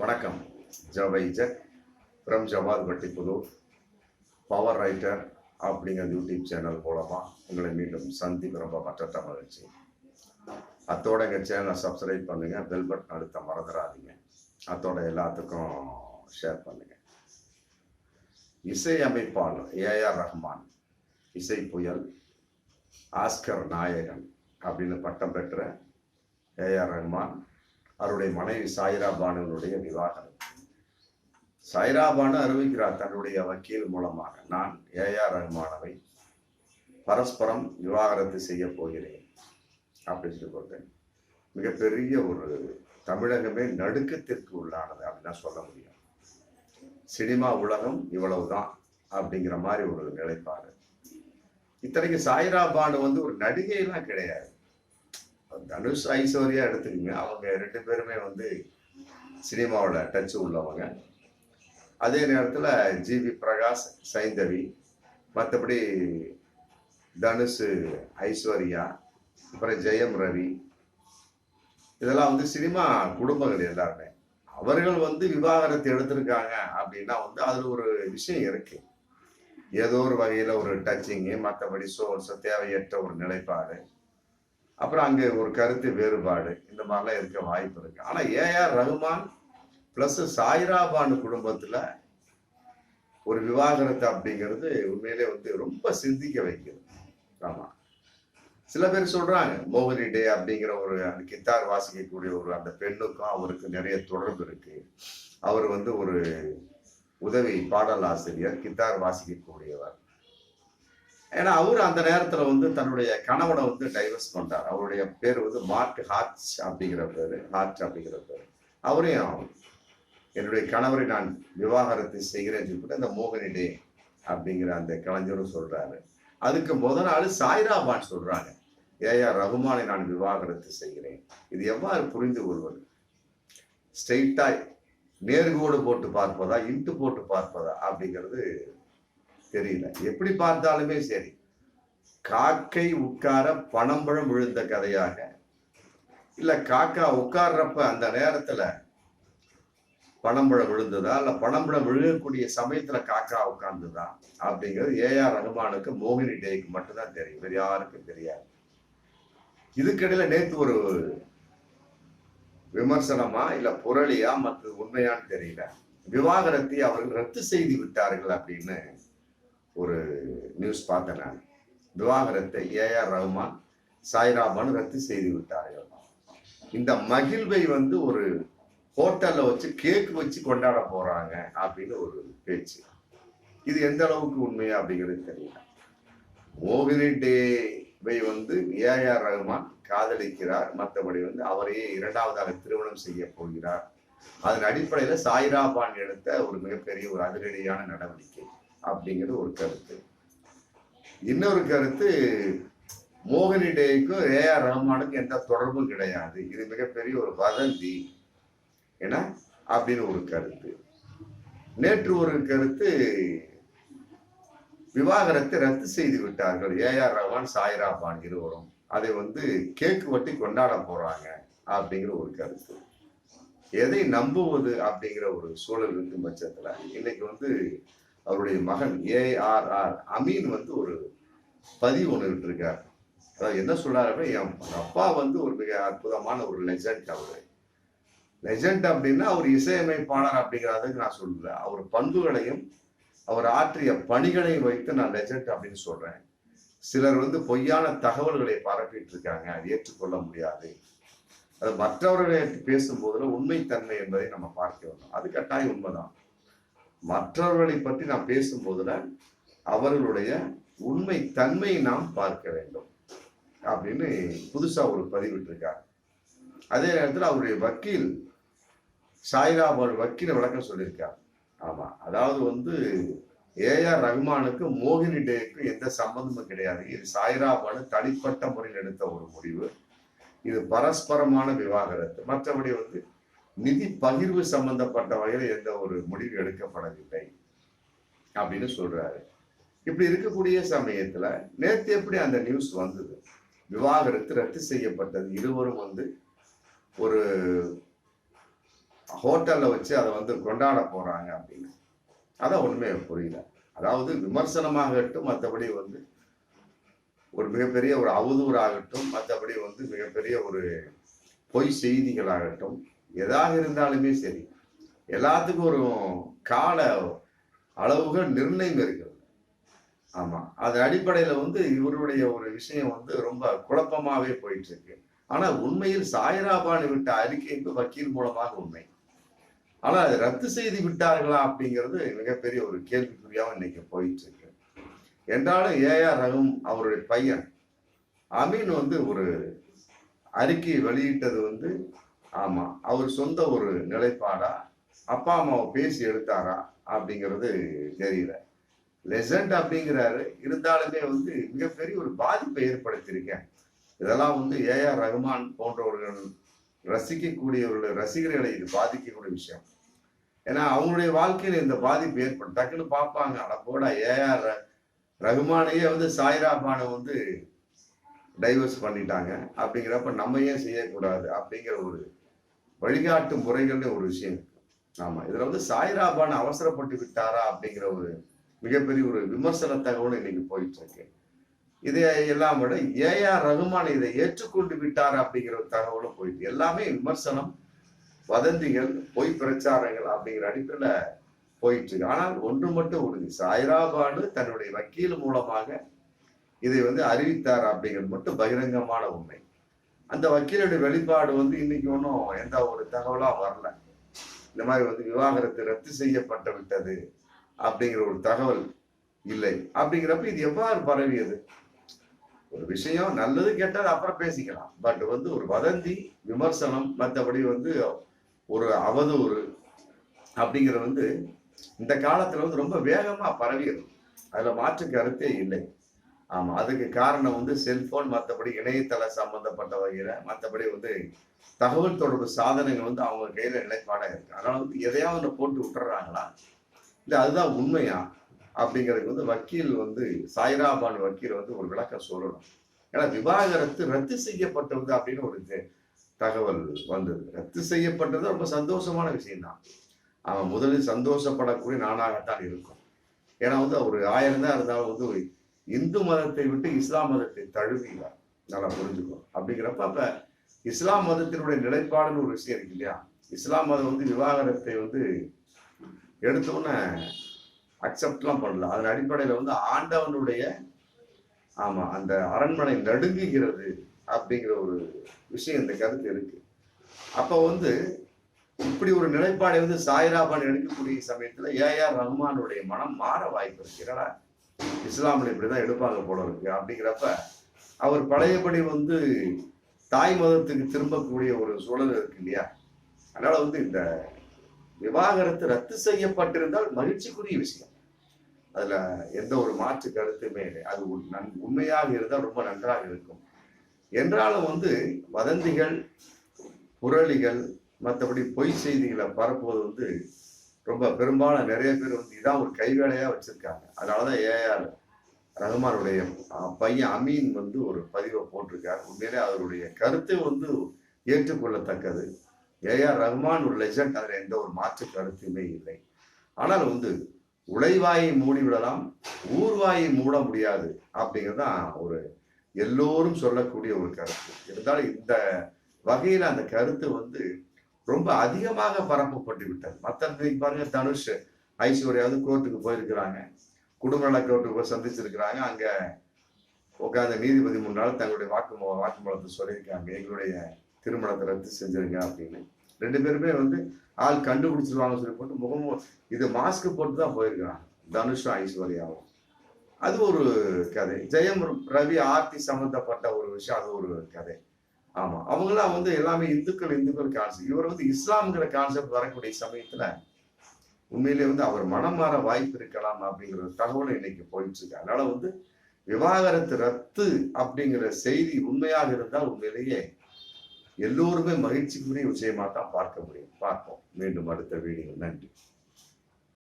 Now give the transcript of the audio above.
வணக்கம். ஜவை jug from Javad Vattipudur power writer அப்படிங்கிற யூடியூப் சேனல் மூலமாக உங்களை மீண்டும் சந்திக்க ரொம்ப மற்ற மகிழ்ச்சி. அத்தோட எங்கள் சேனலை சப்ஸ்கிரைப் பண்ணுங்கள் பெல் பட்டன் அழுத்த மறந்துடாதீங்க. அத்தோட எல்லாத்துக்கும் ஷேர் பண்ணுங்கள் இசை அமைப்பாளர் ஏஆர் ரஹ்மான். இசை புயல். ஆஸ்கர் நாயகன் அப்படின்னு பட்டம் பெற்ற ஏஆர் ரஹ்மான். அவருடைய மனைவி சாயிரா பானுவனுடைய விவாகரம் சாயிரா பானு அறிவிக்கிறார் தன்னுடைய வக்கீல் மூலமாக நான் ஏஆர் ரஹ்மானவை பரஸ்பரம் விவாகரத்து செய்ய போகிறேன் அப்படின்னு சொல்லி கொடுத்தேன் மிகப்பெரிய ஒரு தமிழகமே நடுக்கத்திற்கு உள்ளானது அப்படின்னா சொல்ல முடியும். சினிமா உலகம் இவ்வளவுதான் அப்படிங்கிற மாதிரி ஒரு நிலைப்பாடு. இத்தனைக்கு சாயிரா பானு வந்து ஒரு நடிகைலாம் கிடையாது. தனுஷ் ஐஸ்வர்யா எடுத்துக்கோங்க. அவங்க ரெண்டு பேருமே வந்து சினிமாவில் டச் உள்ளவங்க. அதே நேரத்தில் ஜிவி பிரகாஷ் சைந்தவி மற்றபடி தனுஷ் ஐஸ்வர்யா அப்புறம் ஜெயம் ரவி. இதெல்லாம் வந்து சினிமா குடும்பங்கள் எல்லாருமே. அவர்கள் வந்து விவாகரத்து எடுத்திருக்காங்க அப்படின்னா வந்து அதில் ஒரு விஷயம் இருக்கு. ஏதோ ஒரு வகையில் ஒரு டச்சிங்கு மற்றபடி சோர்ஸ் தேவையற்ற ஒரு நிலைப்பாடு. அப்புறம் அங்கே ஒரு கருத்து வேறுபாடு. இந்த மாதிரிலாம் இருக்க வாய்ப்பு இருக்கு. ஆனால் ஏஆர் ரகுமான் பிளஸ் சாய்ராபானு குடும்பத்தில் ஒரு விவாகரத்து அப்படிங்கிறது உண்மையிலே வந்து ரொம்ப சிந்திக்க வைக்கிறது. ஆமாம் சில பேர் சொல்றாங்க மோகினி டே அப்படிங்கிற ஒரு அந்த கித்தார் வாசிக்கக்கூடிய ஒரு அந்த பெண்ணுக்கும் அவருக்கு நிறைய தொடர்பு இருக்கு. அவர் வந்து ஒரு உதவி பாடல் ஆசிரியர் கித்தார் வாசிக்கக்கூடியவர். ஏன்னா அவர் அந்த நேரத்தில் வந்து தன்னுடைய கணவனை வந்து டைவர்ஸ் பண்ணார் அவருடைய பேர் வந்து மார்க் ஹார்ச் அப்படிங்கிற பேர் ஹார்ச் அப்படிங்கிற பேர். அவரையும் என்னுடைய கணவரை நான் விவாகரத்து செய்கிறேன் சொல்லிட்டு அந்த மோகனி டே அப்படிங்கிற அந்த கலைஞரும் சொல்றாரு. அதுக்கு முத நாள் சாய்ராபான் சொல்றாங்க. ஏஆர் ரகுமானை நான் விவாகரத்து செய்கிறேன். இது எவ்வாறு புரிந்து கொள்வது? ஸ்ட்ரெயிட்டாய் நேர்கோடு போட்டு பார்ப்பதா இன்ட்டு போட்டு பார்ப்பதா அப்படிங்கிறது தெரியல. எப்படி பார்த்தாலுமே சரி. காக்கை உட்கார பணம்பழம் விழுந்த கதையாக. இல்ல காக்கா உட்கார்றப்ப அந்த நேரத்துல பணம்பழம் விழுந்ததா? இல்ல பணம்பழம் விழுகக்கூடிய சமயத்துல காக்கா உட்கார்ந்துதா? அப்படிங்கிறது ஏஆர் ரகுமானுக்கு மோகினி டேக்கு மட்டும்தான் தெரியும். வேறு யாருக்கும் தெரியாது. இதுக்கிடையில நேத்து ஒரு விமர்சனமா இல்ல புரளியா மற்றது உண்மையான்னு தெரியல. விவாகரத்தை அவர்கள் ரத்து செய்து விட்டார்கள் அப்படின்னு ஒரு நியூஸ் பார்த்தேன் நான். விவாகரத்தை ஏஆர் ரஹ்மான் சாய்ராபான் ரத்து செய்து விட்டார்கள் இந்த மகிழ்வை வந்து ஒரு ஹோட்டலில் வச்சு கேக் வச்சு கொண்டாட போகிறாங்க அப்படின்னு ஒரு பேச்சு. இது எந்த அளவுக்கு உண்மையா அப்படிங்கிறது தெரியல. மோகினி டேவை வந்து ஏஆர் ரஹ்மான் காதலிக்கிறார். மற்றபடி வந்து அவரையே இரண்டாவதாக திருமணம் செய்ய போகிறார். அதன் அடிப்படையில் சாய்ராபான் எடுத்த ஒரு மிகப்பெரிய ஒரு அதிரடியான நடவடிக்கை. அப்படிங்கிறது ஒரு கருத்து. இன்னொரு கருத்து மோகினி டேக்கும் ஆர் ரஹ்மானுக்கும் எந்த தொடர்பும் கிடையாது. இது மிகப்பெரிய ஒரு வதந்தி. என அப்படின்னு ஒரு கருத்து. நேற்று ஒரு கருத்து விவாகரத்தை ரத்து செய்து விட்டார்கள். ஏ ஆர் ரஹ்மான் சாய்ராபான் இருவரும். அதை வந்து கேக்கு வட்டி கொண்டாட போறாங்க அப்படிங்கிற ஒரு கருத்து. எதை நம்புவது அப்படிங்கிற ஒரு சூழல் இருக்கும் பட்சத்துல இன்னைக்கு வந்து அவருடைய மகன் ஏஆர்ஆர் அமீன் வந்து ஒரு பதிவு ஒன்று விட்டுருக்கார் அதாவது என்ன சொல்றாரு என் அப்பா வந்து ஒரு மிக அற்புதமான ஒரு லெஜண்ட் அவரு. லெஜண்ட் அப்படின்னா அவர் இசையமைப்பாளர் அப்படிங்கிறதுக்கு நான் சொல்றேன். அவர் பண்புகளையும் அவர் ஆற்றிய பணிகளையும் வைத்து நான் லெஜண்ட் அப்படின்னு சொல்றேன். சிலர் வந்து பொய்யான தகவல்களை பரப்பிட்டு இருக்காங்க அது ஏற்றுக்கொள்ள முடியாது. அது மற்றவர்களை பேசும்போதுல உண்மைத்தன்மை என்பதை நம்ம பார்க்க வேண்டும். அது கட்டாயம் உண்மைதான். மற்றவர்களை பற்றி நாம் பேசும்போதுல அவர்களுடைய உண்மை தன்மையை நாம் பார்க்க வேண்டும் அப்படின்னு புதுசா ஒரு பதிவிட்டிருக்கார் அதே நேரத்தில் அவருடைய வக்கீல் சாய்ராபால் வக்கீல விளக்கம் சொல்லியிருக்கார் ஆமா அதாவது வந்து ஏஆர் ரஹ்மானுக்கு மோகினி டேக்கு எந்த சம்பந்தமும் கிடையாது. இது சாய்ராபானு தனிப்பட்ட முறையில் எடுத்த ஒரு முடிவு. இது பரஸ்பரமான விவாகரத்து. மற்றபடி வந்து நிதி பகிர்வு சம்பந்தப்பட்ட வகையில் எந்த ஒரு முடிவு எடுக்கப்படவில்லை அப்படின்னு சொல்றாரு. இப்படி இருக்கக்கூடிய சமயத்துல நேற்று எப்படி அந்த நியூஸ் வந்தது? விவாகரத்து ரத்து செய்யப்பட்டது. இருவரும் வந்து ஒரு ஹோட்டல்ல வச்சு அதை வந்து கொண்டாட போறாங்க அப்படின்னு. அதான் ஒண்ணுமே புரியல. அதாவது விமர்சனமாகட்டும் மற்றபடி வந்து ஒரு மிகப்பெரிய ஒரு அவதூறாகட்டும் மற்றபடி வந்து மிகப்பெரிய ஒரு பொய் செய்திகளாகட்டும் எதாக இருந்தாலுமே சரி. எல்லாத்துக்கும் ஒரு கால அளவுகள் நிர்ணயம் இருக்கிறது. ஆமா. அது அடிப்படையில வந்து இவருடைய ஒரு விஷயம் வந்து ரொம்ப குழப்பமாவே போயிட்டு இருக்கு ஆனா உண்மையில் சாய்ராபானு விட்ட அறிக்கை வக்கீல் மூலமாக உண்மை. ஆனா அது ரத்து செய்து விட்டார்களா அப்படிங்கிறது மிகப்பெரிய ஒரு கேள்விக்குறியாக இன்னைக்கு போயிட்டு இருக்கு என்றாலும் ஏஆர் ரகும் அவருடைய பையன் அமீன் வந்து ஒரு அறிக்கை வெளியிட்டது வந்து ஆமா. அவர் சொந்த ஒரு நிலைப்பாடா அப்பா அம்மாவை பேசி எடுத்தாரா அப்படிங்கிறது தெரியல. லெசண்ட் அப்படிங்கிறாரு. இருந்தாலுமே வந்து மிகப்பெரிய ஒரு பாதிப்பை ஏற்படுத்தியிருக்கேன் இதெல்லாம் வந்து ஏஆர் ரகுமான் போன்றவர்கள் ரசிக்கக்கூடியவர்கள் ரசிகர்களை இது பாதிக்கக்கூடிய விஷயம். ஏன்னா அவங்களுடைய வாழ்க்கையில இந்த பாதிப்பு ஏற்படும். டக்குன்னு பார்ப்பாங்க அட போட ஏஆர் ரகுமானையே வந்து சாய்ரா பானை வந்து டைவர்ஸ் பண்ணிட்டாங்க. அப்படிங்கிறப்ப நம்ம ஏன் செய்யக்கூடாது அப்படிங்கிற ஒரு வழிகாட்டு முறைகள்னு ஒரு விஷயம் ஆமா இதுல வந்து சாய்ராபான் அவசரப்பட்டு விட்டாரா அப்படிங்கிற ஒரு மிகப்பெரிய ஒரு விமர்சன தகவல் இன்னைக்கு போயிட்டு இருக்கு இதை எல்லாம் விட ஏஆர் ரகுமான் இதை ஏற்றுக்கொண்டு விட்டார் அப்படிங்கிற ஒரு தகவலும் போயிட்டு எல்லாமே விமர்சனம் வதந்திகள் பொய் பிரச்சாரங்கள் அப்படிங்கிற அடிப்படையில போயிட்டு இருக்கு. ஆனால் ஒன்று மட்டும் உறுதி சாய்ராபானு தன்னுடைய வக்கீல் மூலமாக இதை வந்து அறிவித்தார் அப்படிங்கிறது மட்டும் பகிரங்கமான உண்மை. அந்த வக்கீலுடைய வெளிப்பாடு வந்து இன்னைக்கு ஒன்றும் எந்த ஒரு தகவலாக வரல. இந்த மாதிரி வந்து விவாகரத்து ரத்து செய்யப்பட்டு விட்டது அப்படிங்கிற ஒரு தகவல் இல்லை. அப்படிங்கிறப்ப இது எவ்வாறு பரவியது? ஒரு விஷயம் நல்லது கேட்டால் அப்புறம் பேசிக்கலாம். பட் வந்து ஒரு வதந்தி விமர்சனம் மற்றபடி வந்து ஒரு அவதூறு அப்படிங்கிறது வந்து இந்த காலத்துல வந்து ரொம்ப வேகமா பரவியது. அதுல மாற்று கருத்தே இல்லை. ஆமா அதுக்கு காரணம் வந்து செல்போன் மற்றபடி இணையதள சம்பந்தப்பட்ட வகையில மற்றபடி வந்து தகவல் தொடர்பு சாதனங்கள் வந்து அவங்க கையில நிலைப்பாடாக இருக்கு. அதனால வந்து எதையாவது ஒன்று போட்டு விட்டுறாங்களா? இல்லை அதுதான் உண்மையா? அப்படிங்கிறதுக்கு வந்து வக்கீல் வந்து சாய்ராபான் வக்கீல் வந்து ஒரு விளக்கம் சொல்லணும். ஏன்னா விவாகரத்து ரத்து செய்யப்பட்டது அப்படின்னு ஒரு தகவல் வந்தது. ரத்து செய்யப்பட்டது ரொம்ப சந்தோஷமான விஷயம்தான். அவன் முதலில் சந்தோஷப்படக்கூடிய நானாகத்தான் இருக்கும். ஏன்னா வந்து அவர் ஆயிரம் தான் இருந்தாலும் வந்து இந்து மதத்தை விட்டு இஸ்லாம் மதத்தை தழுவினார். நல்லா புரிஞ்சுக்கோ. அப்படிங்கிறப்ப அப்ப இஸ்லாம் மதத்தினுடைய நிலைப்பாடுன்னு ஒரு விஷயம் இருக்கு இல்லையா? இஸ்லாம் மதம் வந்து விவாகரத்தை வந்து எடுத்தோன்னே அக்செப்ட்லாம் பண்ணல. அதன் அடிப்படையில் வந்து ஆண்டவனுடைய ஆமா அந்த அரண்மனை நடுங்குகிறது அப்படிங்கிற ஒரு விஷயம் இந்த கருத்து இருக்கு. அப்போ வந்து இப்படி ஒரு நிலைப்பாடை வந்து சாய்ராபான் எடுக்கக்கூடிய சமயத்தில் ஏஆர் ரஹ்மானுடைய மனம் மாற வாய்ப்பு இருக்கு. இஸ்லாமில் இப்படி தான் எடுப்பாங்க போல இருக்கு. அப்படிங்கிறப்ப அவர் பழையபடி வந்து தாய் மதத்துக்கு திரும்பக்கூடிய ஒரு சூழல் இருக்கு இல்லையா? அதனால வந்து இந்த விவாகரத்து ரத்து செய்யப்பட்டிருந்தால் மகிழ்ச்சிக்குரிய விஷயம். அதுல எந்த ஒரு மாற்று கருத்துமே இல்லை. அது உண்- நன்- உண்மையாக இருந்தால் ரொம்ப நன்றாக இருக்கும். என்றாலும் வந்து வதந்திகள் புரளிகள் மற்றபடி பொய் செய்திகளை பரப்புவது வந்து ரொம்ப பெரும்பாலும் நிறைய பேர் வந்து இதான் ஒரு கைவேலையா வச்சிருக்காங்க. அதனாலதான் ஏஆர் ரஹ்மானுடைய பையன் அமீன் வந்து ஒரு பதிவை போட்டிருக்கார். உண்மையிலே அவருடைய கருத்து வந்து ஏற்றுக்கொள்ளத்தக்கது. ஏஆர் ரஹ்மான் ஒரு லெஜண்ட் அதில் எந்த ஒரு மாற்று கருத்துமே இல்லை. ஆனால் வந்து உழைவாயை மூடிவிடலாம் ஊர்வாயை மூட முடியாது அப்படிங்கிறதான் ஒரு எல்லோரும் சொல்லக்கூடிய ஒரு கருத்து. இருந்தாலும் இந்த வகையில் அந்த கருத்து வந்து ரொம்ப அதிகமாக பரப்பப்பட்டு விட்டது. மற்ற பாருங்க தனுஷ் ஐஸ்வர்யாவது கோர்ட்டுக்கு போயிருக்கிறாங்க. குடும்ப நல கோர்ட்டுக்கு போய் சந்திச்சிருக்கிறாங்க. அங்க உட்காந்து நீதிபதி முன்னால் தங்களுடைய வாக்கு வாக்குமூலத்தை சொல்லியிருக்காங்க. எங்களுடைய திருமணத்தை ரத்து செஞ்சிருங்க அப்படின்னு. ரெண்டு பேருமே வந்து ஆள் கண்டுபிடிச்சிருவாங்கன்னு சொல்லி போட்டு முகமும் இது மாஸ்க் போட்டு தான் போயிருக்கிறாங்க. தனுஷும் ஐஸ்வர்யாவும் அது ஒரு கதை. ஜெயம் ரவி ஆர்த்தி சம்பந்தப்பட்ட ஒரு விஷயம். அது ஒரு கதை. ஆமா. அவங்களாம் வந்து எல்லாமே இந்துக்கள் இந்துக்கள் கான்செப்ட் இவர் வந்து இஸ்லாம்ங்கிற கான்செப்ட் வரக்கூடிய சமயத்துல உண்மையிலே வந்து அவர் மனம் மாற வாய்ப்பு இருக்கலாம் அப்படிங்கிற ஒரு தகவலும் இன்னைக்கு போயிட்டு இருக்கு அதனால வந்து விவாகரத்து ரத்து அப்படிங்கிற செய்தி உண்மையாக இருந்தால் உண்மையிலேயே எல்லோருமே மகிழ்ச்சிக்குரிய விஷயமா தான் பார்க்க முடியும். பார்ப்போம். மீண்டும் அடுத்த வீடியோ நன்றி.